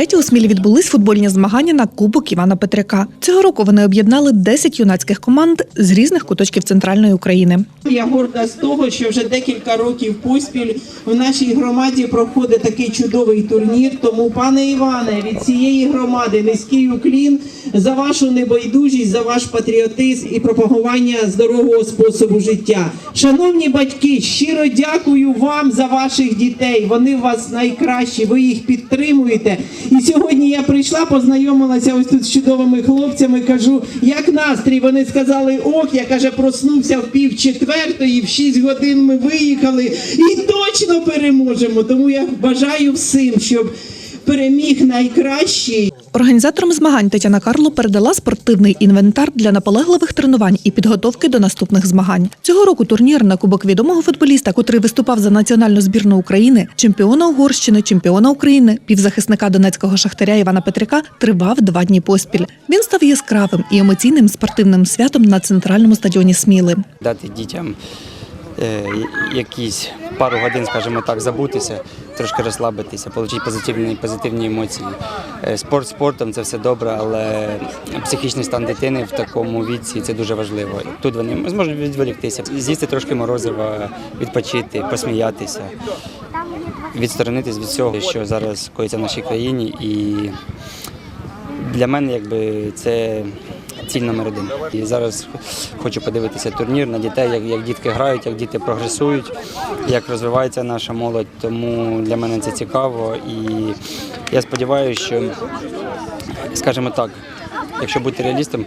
Втретє у Смілі відбулись футбольні змагання на Кубок Івана Петряка. Цього року вони об'єднали 10 юнацьких команд з різних куточків центральної України. Я горда з того, що вже декілька років поспіль в нашій громаді проходить такий чудовий турнір. Тому, пане Іване, від цієї громади низький уклін за вашу небайдужість, за ваш патріотизм і пропагування здорового способу життя. Шановні батьки, щиро дякую вам за ваших дітей. Вони у вас найкращі, ви їх підтримуєте. І сьогодні я прийшла, познайомилася ось тут з чудовими хлопцями. Кажу, як настрій? Вони сказали, ох, я каже, проснувся в пів четвертої, в шість годин ми виїхали і точно переможемо. Тому я бажаю всім, щоб переміг найкращий. Організаторам змагань Тетяна Карло передала спортивний інвентар для наполегливих тренувань і підготовки до наступних змагань. Цього року турнір на кубок відомого футболіста, котрий виступав за національну збірну України, чемпіона Угорщини, чемпіона України, півзахисника донецького шахтаря Івана Петряка, тривав два дні поспіль. Він став яскравим і емоційним спортивним святом на центральному стадіоні Сміли. дати дітям е, якісь пару годин, скажімо так, забутися, трошки розслабитися, отримати позитивні, позитивні емоції. Е, Спорт спортом це все добре, але психічний стан дитини в такому віці це дуже важливо. Тут вони зможуть відволіктися, з'їсти трошки морозива, відпочити, посміятися, відсторонитись від всього, що зараз коїться в нашій країні. І для мене якби це ціль номер один. І зараз хочу подивитися турнір на дітей, як, як дітки грають, як діти прогресують, як розвивається наша молодь. Тому для мене це цікаво. І я сподіваюся, що, скажімо так, якщо бути реалістом,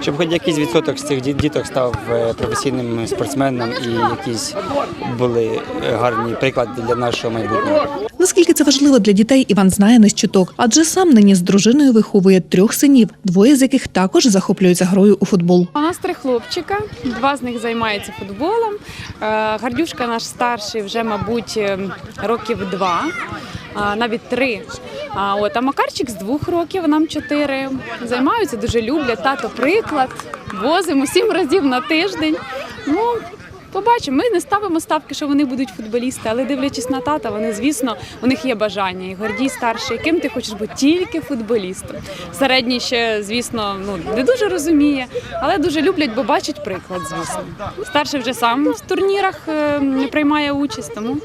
щоб хоч якийсь відсоток з цих діт- діток став е, професійним спортсменом і якісь були е, гарні приклади для нашого майбутнього. Наскільки це важливо для дітей, Іван знає не з чуток, адже сам нині з дружиною виховує трьох синів, двоє з яких також захоплюються грою у футбол. У нас три хлопчика, два з них займаються футболом. Е, Гардюшка наш старший вже, мабуть, років два, а, навіть три. А от а Макарчик з двох років, нам чотири. Займаються, дуже люблять. Тато приклад, возимо сім разів на тиждень. Ну, Побачимо, ми не ставимо ставки, що вони будуть футболісти, але дивлячись на тата, вони, звісно, у них є бажання. І Гордій старший, яким ти хочеш бути тільки футболістом. Середній ще, звісно, ну не дуже розуміє, але дуже люблять, бо бачать приклад, звісно. Старший вже сам в турнірах е, приймає участь, тому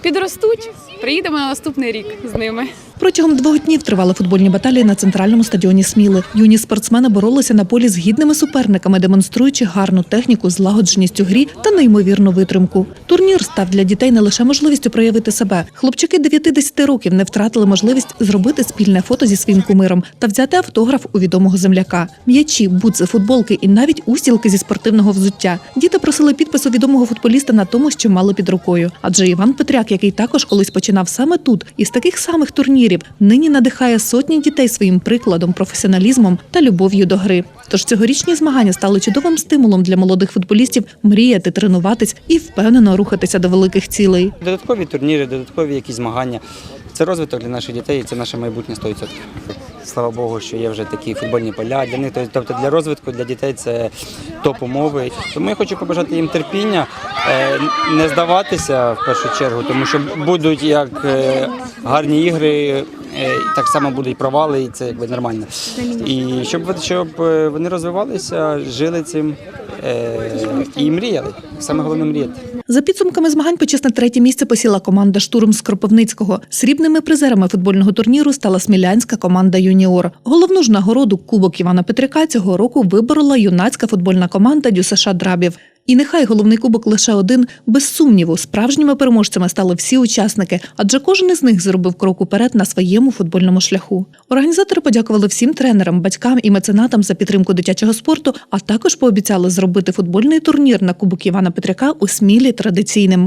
підростуть. Приїдемо на наступний рік з ними. Протягом двох днів тривали футбольні баталії на центральному стадіоні Сміли. Юні спортсмени боролися на полі з гідними суперниками, демонструючи гарну техніку, злагодженість у грі та неймовірну витримку. Турнір став для дітей не лише можливістю проявити себе. Хлопчики 9-10 років не втратили можливість зробити спільне фото зі своїм кумиром та взяти автограф у відомого земляка. М'ячі, бутси, футболки і навіть устілки зі спортивного взуття. Діти просили підпису відомого футболіста на тому, що мали під рукою. Адже Іван Петряк, який також колись починав саме тут, із таких самих турнірів, нині надихає сотні дітей своїм прикладом, професіоналізмом та любов'ю до гри. Тож цьогорічні змагання стали чудовим стимулом для молодих футболістів мріяти, тренуватись і впевнено рухатися до великих цілей. Додаткові турніри, додаткові якісь змагання. Це розвиток для наших дітей, і це наше майбутнє 100%. Слава Богу, що є вже такі футбольні поля для них. Тобто для розвитку для дітей це топ умови. Тому я хочу побажати їм терпіння, е, не здаватися в першу чергу, тому що будуть як е, гарні ігри. е, Так само будуть провали, і це якби нормально. І щоб, щоб вони розвивалися, жили цим і мріяли. Саме головне мріяти. За підсумками змагань почесне третє місце посіла команда Штурм з Кропивницького. Срібними призерами футбольного турніру стала смілянська команда Юніор. Головну ж нагороду Кубок Івана Петряка цього року виборола юнацька футбольна команда Дюсаша Драбів. І нехай головний кубок лише один, без сумніву, справжніми переможцями стали всі учасники, адже кожен із них зробив крок уперед на своєму футбольному шляху. Організатори подякували всім тренерам, батькам і меценатам за підтримку дитячого спорту, а також пообіцяли зробити футбольний турнір на Кубок Івана Петряка у Смілі традиційним.